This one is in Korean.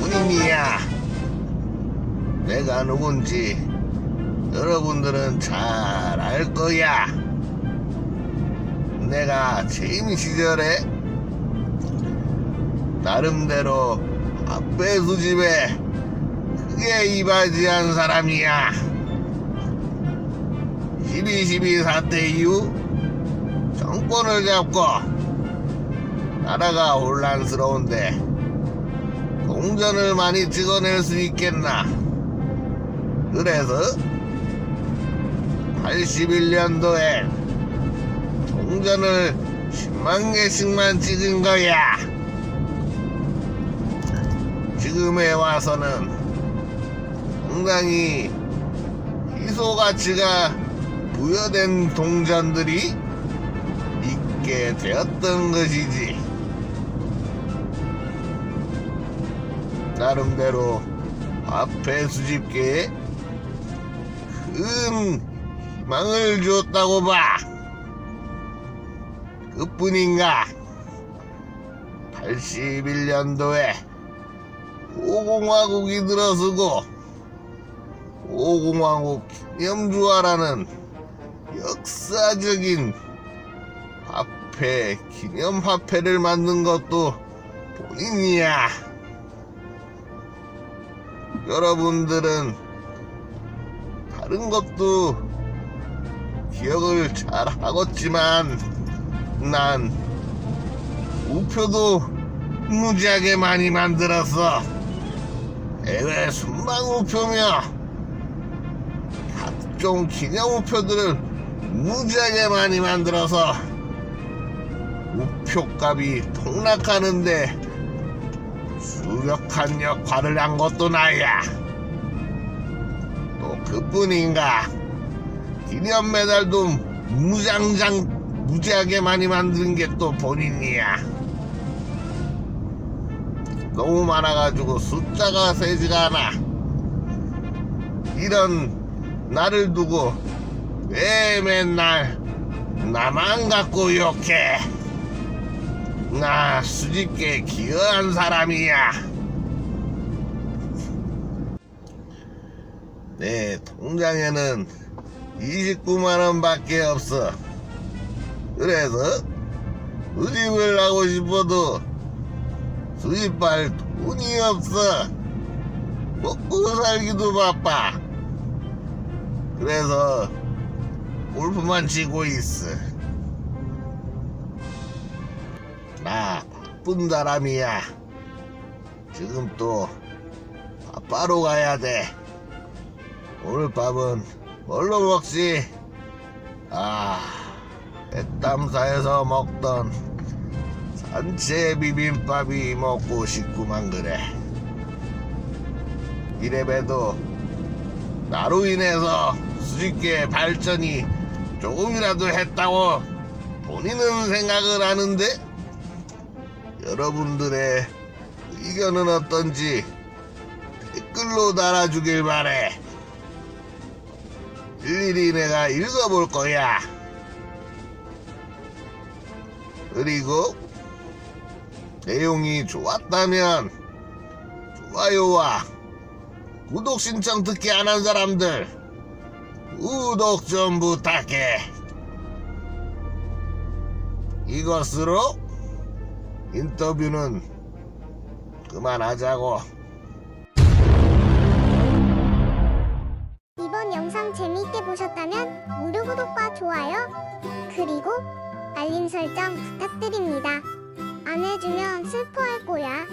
사람이야. 내가 누군지 여러분들은 잘 알 거야. 내가 재임 시절에 나름대로 앞배 수 집에 크게 이바지한 사람이야. 12.12 사태 이후 정권을 잡고 나라가 혼란스러운데 동전을 많이 찍어낼 수 있겠나? 그래서 81년도에 동전을 10만 개씩만 찍은 거야. 지금에 와서는 상당히 희소 가치가 부여된 동전들이 있게 되었던 것이지. 나름대로 앞에 수집계에 큰 희망을 줬다고 봐. 그뿐인가? 81년도에 오공화국이 들어서고 오공화국 기념주화라는 역사적인 화폐, 기념화폐를 만든 것도 본인이야. 여러분들은 다른 것도 기억을 잘 하겠지만 난 우표도 무지하게 많이 만들었어. 해외 순방 우표며 각종 기념 우표들을 무지하게 많이 만들어서 우표값이 폭락하는데 수력한 역할을 한 것도 나야. 또 그뿐인가 기념 메달도 무장장 무지하게 많이 만든 게 또 본인이야. 너무 많아가지고 숫자가 세지가 않아. 이런 나를 두고 왜 맨날 나만 갖고 욕해? 나 수집계 기여한 사람이야. 내 통장에는 29만 원 밖에 없어. 그래서 수집을 하고 싶어도 수집할 돈이 없어. 먹고 살기도 바빠. 그래서 골프만 치고 있어. 나 바쁜 사람이야. 지금 또 바빠로 가야 돼. 오늘 밥은 뭘로 먹지? 아, 백담사에서 먹던 산채 비빔밥이 먹고 싶구만 그래. 이래봬도 나로 인해서 수집계 발전이 조금이라도 했다고 본인은 생각을 하는데 여러분들의 의견은 어떤지 댓글로 달아주길 바래. 일일이 내가 읽어볼 거야. 그리고 내용이 좋았다면 좋아요와 구독 신청 듣기 안 한 사람들 구독 좀 부탁해. 이것으로 인터뷰는 그만하자고. 이번 영상 재미있게 보셨다면 무료 구독과 좋아요 그리고 알림 설정 부탁드립니다. 안 해주면 슬퍼할 거야.